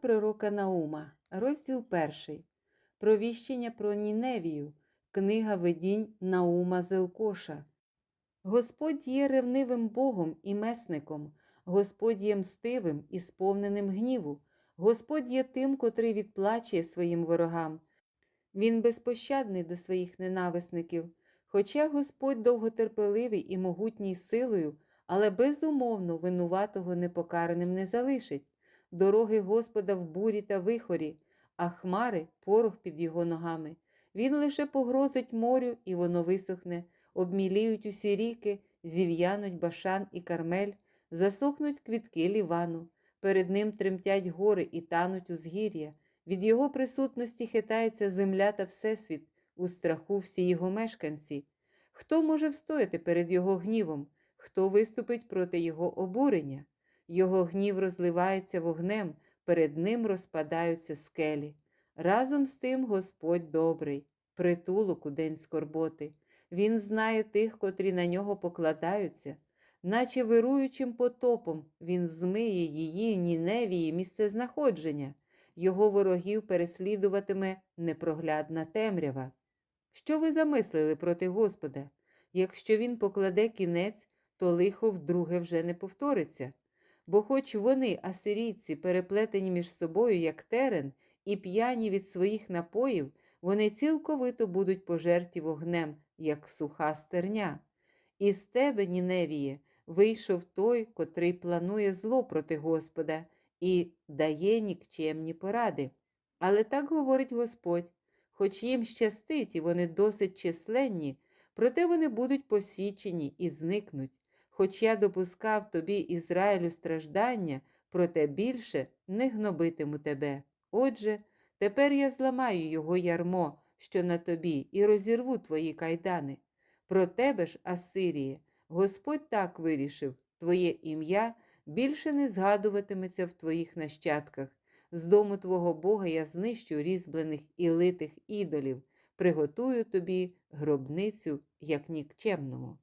Пророка Наума, розділ перший. Провіщення про Ніневію, книга видінь Наума Зелкоша. Господь є ревнивим Богом і месником, Господь є мстивим і сповненим гніву, Господь є тим, котрий відплачує своїм ворогам. Він безпощадний до своїх ненависників. Хоча Господь довготерпеливий і могутній силою, але безумовно винуватого непокараним не залишить. Дороги Господа в бурі та вихорі, а хмари порох під його ногами. Він лише погрозить морю, і воно висохне, обміліють усі ріки, зів'януть башан і кармель, засохнуть квітки лівану. Перед ним тремтять гори і тануть узгір'я. Від його присутності хитається земля та всесвіт, у страху всі його мешканці. Хто може встояти перед його гнівом? Хто виступить проти його обурення? Його гнів розливається вогнем, перед ним розпадаються скелі. Разом з тим Господь добрий, притулок у день скорботи. Він знає тих, котрі на нього покладаються, наче вируючим потопом він змиє її Ніневії місцезнаходження, його ворогів переслідуватиме непроглядна темрява. Що ви замислили проти Господа? Якщо він покладе кінець, то лихо вдруге вже не повториться. Бо хоч вони, асирійці, переплетені між собою, як терен, і п'яні від своїх напоїв, вони цілковито будуть пожерті вогнем, як суха стерня. Із тебе, Ніневіє, вийшов той, котрий планує зло проти Господа і дає нікчемні поради. Але так говорить Господь, хоч їм щастить, і вони досить численні, проте вони будуть посічені і зникнуть. Хоч я допускав тобі, Ізраїлю, страждання, проте більше не гнобитиму тебе. Отже, тепер я зламаю його ярмо, що на тобі, і розірву твої кайдани. Про тебе ж, Асиріє, Господь так вирішив, твоє ім'я більше не згадуватиметься в твоїх нащадках. З дому твого Бога я знищу різьблених і литих ідолів, приготую тобі гробницю, як нікчемному.